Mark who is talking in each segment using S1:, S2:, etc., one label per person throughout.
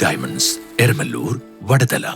S1: Diamonds Eramallur Vadathala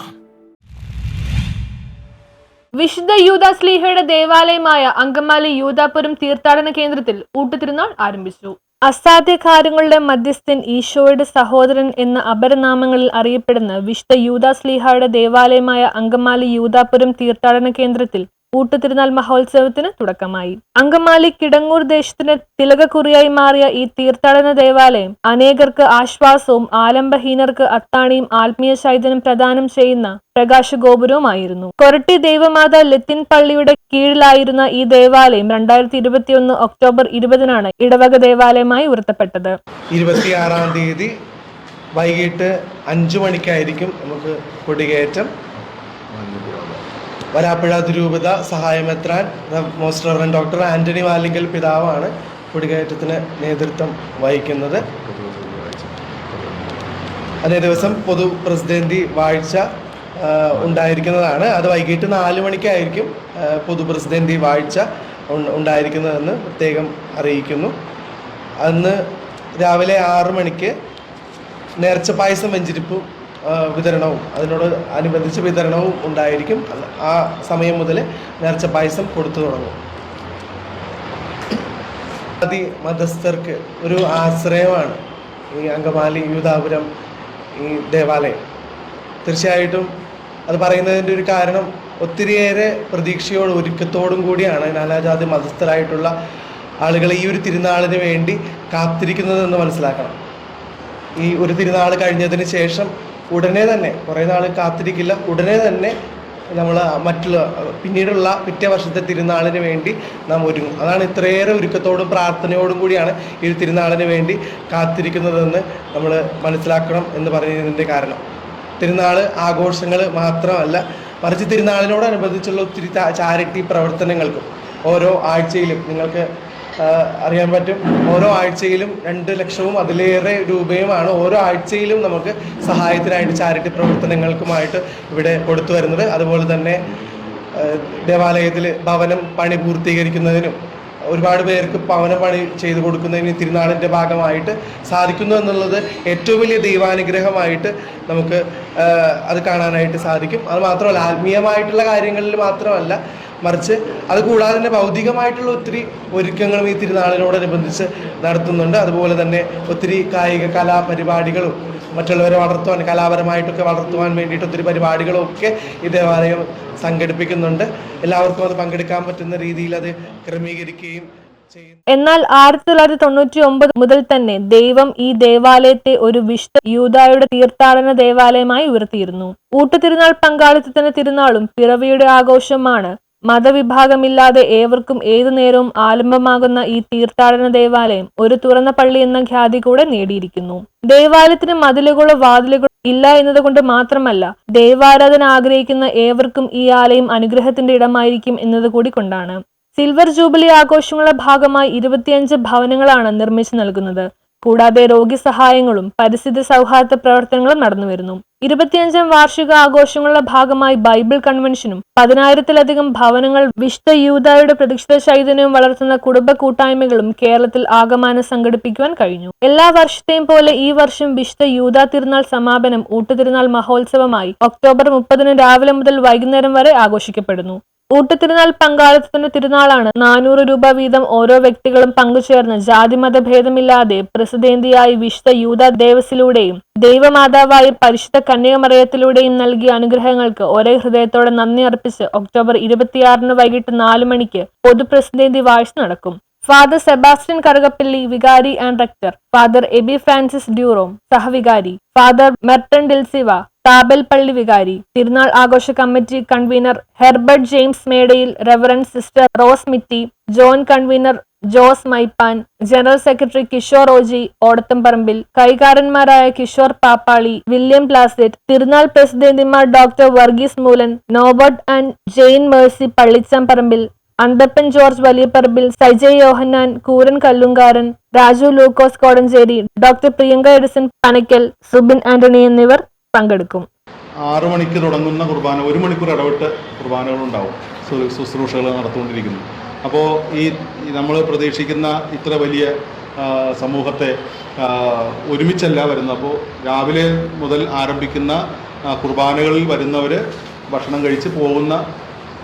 S2: വിശുദ്ധ യൂദാസ്ലീഹയുടെ ദേവാലയമായ അങ്കമാലി യൂതാപുരം തീർത്ഥാടന കേന്ദ്രത്തിൽ ഊട്ടുതിരുന്നാൾ ആരംഭിച്ചു. അസാധ്യ കാര്യങ്ങളുടെ മധ്യസ്ഥൻ ഈശോയുടെ സഹോദരൻ എന്ന അപരനാമങ്ങളിൽ അറിയപ്പെടുന്ന വിശുദ്ധ യൂദാസ്ലീഹയുടെ ദേവാലയമായ അങ്കമാലി യൂതാപുരം തീർത്ഥാടന കേന്ദ്രത്തിൽ ഊട്ടുതിരുനാൾ മഹോത്സവത്തിന് തുടക്കമായി. അങ്കമാലി കിടങ്ങൂർ ദേശത്തിന് തിലകക്കുറിയായി മാറിയ ഈ തീർത്ഥാടന ദേവാലയം അനേകർക്ക് ആശ്വാസവും ആലംബഹീനർക്ക് അത്താണിയും ആത്മീയ ചൈതന്യം പ്രദാനം ചെയ്യുന്ന പ്രകാശഗോപുരവുമായിരുന്നു. കൊരട്ടി ദേവമാത ലത്തിൻ പള്ളിയുടെ കീഴിലായിരുന്ന ഈ ദേവാലയം രണ്ടായിരത്തി ഇരുപത്തിയൊന്ന് ഒക്ടോബർ ഇരുപതിനാണ് ഇടവക ദേവാലയമായി ഉയർത്തപ്പെട്ടത്.
S3: ഇരുപത്തിയാറാം തീയതി വൈകിട്ട് അഞ്ചു മണിക്കായിരിക്കും നമുക്ക് കൊടികയറ്റം വരാപ്പുഴ അതിരൂപത സഹായമെത്രാൻ most reverend doctor Antony Valinkal പിതാവാണ് കുടികയറ്റത്തിന് നേതൃത്വം വഹിക്കുന്നത്. അതേ ദിവസം പൊതു പ്രസിഡന്റി വാഴ്ച ഉണ്ടായിരിക്കുന്നതാണ്. അത് വൈകിട്ട് നാല് മണിക്കായിരിക്കും പൊതു പ്രസിഡന്റി വാഴ്ച ഉണ്ടായിരിക്കുന്നതെന്ന് പ്രത്യേകം അറിയിക്കുന്നു. അന്ന് രാവിലെ ആറ് മണിക്ക് നേർച്ച പായസം വെഞ്ചിരിപ്പും വിതരണവും അതിനോട് അനുബന്ധിച്ച് വിതരണവും ഉണ്ടായിരിക്കും. ആ സമയം മുതൽ നേർച്ച പായസം കൊടുത്തു തുടങ്ങും. അതി മതസ്ഥർക്ക് ഒരു ആശ്രയമാണ് ഈ അങ്കമാലി യൂതാപുരം ഈ ദേവാലയം. തീർച്ചയായിട്ടും അത് പറയുന്നതിന്റെ ഒരു കാരണം ഒത്തിരിയേറെ പ്രതീക്ഷയോടും ഒരുക്കത്തോടും കൂടിയാണ് നാനാജാതി മതസ്ഥരായിട്ടുള്ള ആളുകൾ ഈ ഒരു തിരുനാളിന് വേണ്ടി കാത്തിരിക്കുന്നതെന്ന് മനസ്സിലാക്കണം. ഈ ഒരു തിരുനാൾ കഴിഞ്ഞതിന് ശേഷം ഉടനെ തന്നെ കുറേ നാൾ കാത്തിരിക്കില്ല ഉടനെ തന്നെ നമ്മൾ മറ്റുള്ള പിന്നീടുള്ള പിറ്റേ വർഷത്തെ തിരുനാളിന് വേണ്ടി നാം ഒരുങ്ങും. അതാണ് ഇത്രയേറെ ഒരുക്കത്തോടും പ്രാർത്ഥനയോടും കൂടിയാണ് ഈ തിരുനാളിന് വേണ്ടി കാത്തിരിക്കുന്നതെന്ന് നമ്മൾ മനസ്സിലാക്കണം എന്ന് പറയുന്നതിന്റെ കാരണം. തിരുനാൾ ആഘോഷങ്ങൾ മാത്രമല്ല മറിച്ച് തിരുനാളിനോടനുബന്ധിച്ചുള്ള ഒത്തിരി ചാരിറ്റി പ്രവർത്തനങ്ങൾക്കും ഓരോ ആഴ്ചയിലും നിങ്ങൾക്ക് അറിയാൻ പറ്റും. ഓരോ ആഴ്ചയിലും രണ്ട് ലക്ഷവും അതിലേറെ രൂപയുമാണ് ഓരോ ആഴ്ചയിലും നമുക്ക് സഹായത്തിനായിട്ട് ചാരിറ്റി പ്രവർത്തനങ്ങൾക്കുമായിട്ട് ഇവിടെ കൊടുത്തു വരുന്നത്. അതുപോലെ തന്നെ ദേവാലയത്തിൽ ഭവനം പണി പൂർത്തീകരിക്കുന്നതിനും ഒരുപാട് പേർക്ക് ഭവന പണി ചെയ്തു കൊടുക്കുന്നതിന് തിരുനാളിന്റെ ഭാഗമായിട്ട് സാധിക്കുന്നു എന്നുള്ളത് ഏറ്റവും വലിയ ദൈവാനുഗ്രഹമായിട്ട് നമുക്ക് അത് കാണാനായിട്ട് സാധിക്കും. അത് മാത്രമല്ല ആത്മീയമായിട്ടുള്ള കാര്യങ്ങളിൽ മാത്രമല്ല മറിച്ച് അത് കൂടാതെ തന്നെ ഭൗതികമായിട്ടുള്ള ഒത്തിരി ഒരുക്കങ്ങളും ഈ തിരുനാളിനോടനുബന്ധിച്ച് നടത്തുന്നുണ്ട്. അതുപോലെ തന്നെ ഒത്തിരി കായിക കലാപരിപാടികളും മറ്റുള്ളവരെ വളർത്തുവാൻ കലാപരമായിട്ടൊക്കെ വളർത്തുവാൻ വേണ്ടിയിട്ട് ഒത്തിരി പരിപാടികളും ഒക്കെ ഈ ദേവാലയം സംഘടിപ്പിക്കുന്നുണ്ട്. എല്ലാവർക്കും അത് പങ്കെടുക്കാൻ പറ്റുന്ന രീതിയിൽ അത് ക്രമീകരിക്കുകയും
S2: എന്നാൽ ആയിരത്തി തൊള്ളായിരത്തി തൊണ്ണൂറ്റി ഒമ്പത് മുതൽ തന്നെ ദൈവം ഈ ദേവാലയത്തെ ഒരു വിശുദ്ധ യൂതായുടെ തീർത്ഥാടന ദേവാലയമായി ഉയർത്തിയിരുന്നു. ഊട്ടുതിരുനാൾ പങ്കാളിത്തത്തിന്റെ തിരുനാളും പിറവിയുടെ ആഘോഷമാണ് മതവിഭാഗമില്ലാതെ ഏവർക്കും ഏതു നേരവും ആലംബമാകുന്ന ഈ തീർത്ഥാടന ദേവാലയം ഒരു തുറന്ന പള്ളി എന്ന ഖ്യാതി കൂടെ നേടിയിരിക്കുന്നു. ദേവാലയത്തിന് മതിലുകളോ വാതിലുകളോ ഇല്ല എന്നതുകൊണ്ട് മാത്രമല്ല ദേവാരാധന ആഗ്രഹിക്കുന്ന ഏവർക്കും ഈ ആലയം അനുഗ്രഹത്തിന്റെ ഇടമായിരിക്കും എന്നത് കൂടി കൊണ്ടാണ്. സിൽവർ ജൂബിലി ആഘോഷങ്ങളുടെ ഭാഗമായി ഇരുപത്തിയഞ്ച് ഭവനങ്ങളാണ് നിർമ്മിച്ചു നൽകുന്നത്. കൂടാതെ രോഗി സഹായങ്ങളും പരിസ്ഥിതി സൗഹാർദ്ദ പ്രവർത്തനങ്ങളും നടന്നുവരുന്നു. ഇരുപത്തിയഞ്ചാം വാർഷിക ആഘോഷങ്ങളുടെ ഭാഗമായി ബൈബിൾ കൺവെൻഷനും പതിനായിരത്തിലധികം ഭവനങ്ങൾ വിശുദ്ധ യൂതായുടെ പ്രതിഷ്ഠ ചൈതന്യവും വളർത്തുന്ന കുടുംബ കൂട്ടായ്മകളും കേരളത്തിൽ ആകമാനം സംഘടിപ്പിക്കുവാൻ കഴിഞ്ഞു. എല്ലാ വർഷത്തെയും പോലെ ഈ വർഷം വിശുദ്ധ യൂതാ തിരുനാൾ സമാപനം ഊട്ടുതിരുനാൾ മഹോത്സവമായി ഒക്ടോബർ മുപ്പതിന് രാവിലെ മുതൽ വൈകുന്നേരം വരെ ആഘോഷിക്കപ്പെടുന്നു. ഊട്ടുതിരുനാൾ പങ്കാളിത്തത്തിന്റെ തിരുനാളാണ്. നാനൂറ് രൂപ വീതം ഓരോ വ്യക്തികളും പങ്കുചേർന്ന് ജാതിമത ഭേദമില്ലാതെ പ്രസിദ്ധേന്തിയായി വിശുദ്ധ യൂത ദേവസിലൂടെയും ദൈവമാതാവായ പരിശുദ്ധ കന്യകമറയത്തിലൂടെയും നൽകിയ അനുഗ്രഹങ്ങൾക്ക് ഒരേ ഹൃദയത്തോടെ നന്ദി അർപ്പിച്ച് ഒക്ടോബർ ഇരുപത്തിയാറിന് വൈകിട്ട് നാലു മണിക്ക് പൊതുപ്രസിദ്ധേന്തി വാഴ്ച നടക്കും. ഫാദർ സെബാസ്റ്റ്യൻ കറുകപ്പിള്ളി വികാരി and rector father Aby Francis ഡ്യൂറോം സഹവികാരി ഫാദർ മെർട്ടൺ ഡിൽസിവ താബൽ പള്ളി വികാരി തിരുനാൾ ആഘോഷ കമ്മിറ്റി കൺവീനർ ഹെർബർട്ട് ജെയിംസ് മേടയിൽ reverend sister rose മിറ്റി John convener Jose Maippan general secretary Kishore ഓജി Odathamparambil കൈകാരന്മാരായ കിഷോർ പാപ്പാളി വില്യം പ്ലാസെറ്റ് തിരുനാൾ പ്രസിഡന്റിമാർ doctor Varghese Moolan Norbert and Jain Mercy Pallichamparambil Anthappan George Valiyaparambil Sajay Yohannan Kooran Kallunkaran Raju Lukose Kodanchery doctor Priyanka Edison Panakkal Subin Antony എന്നിവർ പങ്കെടുക്കും.
S4: ആറു മണിക്ക് തുടങ്ങുന്ന കുർബാന ഒരു മണിക്കൂർ ഇടവിട്ട് കുർബാനകളുണ്ടാവും. ശുശ്രൂഷകൾ നടത്തുകൊണ്ടിരിക്കുന്നു. അപ്പോൾ ഈ നമ്മൾ പ്രതീക്ഷിക്കുന്ന ഇത്ര വലിയ സമൂഹത്തെ ഒരുമിച്ചല്ല വരുന്നത്. അപ്പോൾ രാവിലെ മുതൽ ആരംഭിക്കുന്ന കുർബാനകളിൽ വരുന്നവർ ഭക്ഷണം കഴിച്ച് പോകുന്ന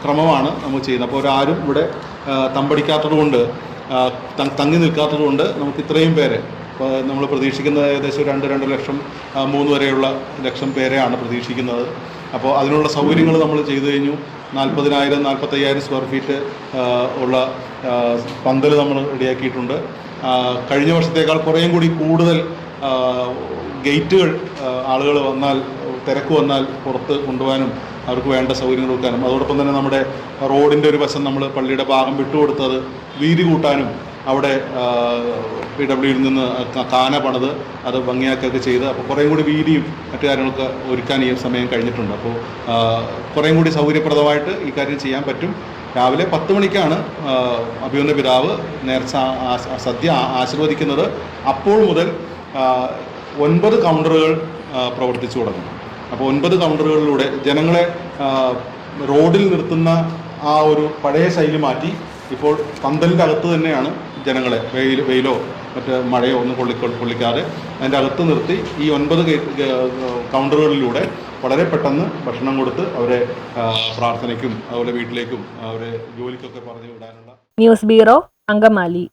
S4: ക്രമമാണ് നമ്മൾ ചെയ്യുന്നത്. അപ്പോൾ ഒരാരും ഇവിടെ തമ്പടിക്കാത്തതുകൊണ്ട് തമ്പടിക്കാത്തത് കൊണ്ട് തങ്ങി നിൽക്കാത്തത് കൊണ്ട് നമുക്ക് ഇത്രയും പേരെ നമ്മൾ പ്രതീക്ഷിക്കുന്നത് ഏകദേശം രണ്ട് രണ്ട് ലക്ഷം മൂന്ന് വരെയുള്ള ലക്ഷം പേരെയാണ് പ്രതീക്ഷിക്കുന്നത്. അപ്പോൾ അതിനുള്ള സൗകര്യങ്ങൾ നമ്മൾ ചെയ്തു കഴിഞ്ഞു. നാൽപ്പതിനായിരം നാൽപ്പത്തയ്യായിരം സ്ക്വയർ ഫീറ്റ് ഉള്ള പന്തൽ നമ്മൾ റെഡിയാക്കിയിട്ടുണ്ട്. കഴിഞ്ഞ വർഷത്തേക്കാൾ കുറേയും കൂടി കൂടുതൽ ഗേറ്റുകൾ ആളുകൾ വന്നാൽ തിരക്ക് വന്നാൽ പുറത്ത് കൊണ്ടുപോകാനും അവർക്ക് വേണ്ട സൗകര്യങ്ങൾ കൊടുക്കാനും അതോടൊപ്പം തന്നെ നമ്മുടെ റോഡിന്റെ ഒരു വശം നമ്മൾ പള്ളിയുടെ ഭാഗം വിട്ടുകൊടുത്തത് വീതി കൂട്ടാനും അവിടെ പി ഡബ്ല്യുയിൽ നിന്ന് കാന പണിത് അത് ഭംഗിയാക്കുകയൊക്കെ ചെയ്ത് അപ്പോൾ കുറേയും കൂടി വീതിയും മറ്റു കാര്യങ്ങളൊക്കെ ഒരുക്കാൻ ഈ സമയം കഴിഞ്ഞിട്ടുണ്ട്. അപ്പോൾ കുറേ കൂടി സൗകര്യപ്രദമായിട്ട് ഈ കാര്യം ചെയ്യാൻ പറ്റും. രാവിലെ പത്ത് മണിക്കാണ് അഭിയുന്ന പിതാവ് നേർച്ച സദ്യ ആശീർവദിക്കുന്നത്. അപ്പോൾ മുതൽ ഒൻപത് കൗണ്ടറുകൾ പ്രവർത്തിച്ചു തുടങ്ങും. അപ്പോൾ ഒൻപത് കൗണ്ടറുകളിലൂടെ ജനങ്ങളെ റോഡിൽ നിർത്തുന്ന ആ ഒരു പഴയ ശൈലി മാറ്റി ഇപ്പോൾ പന്തലിന്റെ അകത്ത് തന്നെയാണ് ജനങ്ങളെ വെയിൽ വെയിലോ മറ്റ് മഴയോ ഒന്നും കൊള്ളിക്കൊ കൊള്ളിക്കാതെ അതിന്റെ അകത്ത് നിർത്തി ഈ ഒൻപത് കൗണ്ടറുകളിലൂടെ വളരെ പെട്ടെന്ന് ഭക്ഷണം കൊടുത്ത് അവരെ പ്രാർത്ഥനയ്ക്കും അതുപോലെ വീട്ടിലേക്കും അവരെ ജോലിക്കൊക്കെ പറഞ്ഞു വിടാനുള്ള
S2: ന്യൂസ് ബ്യൂറോ അങ്കമാലി.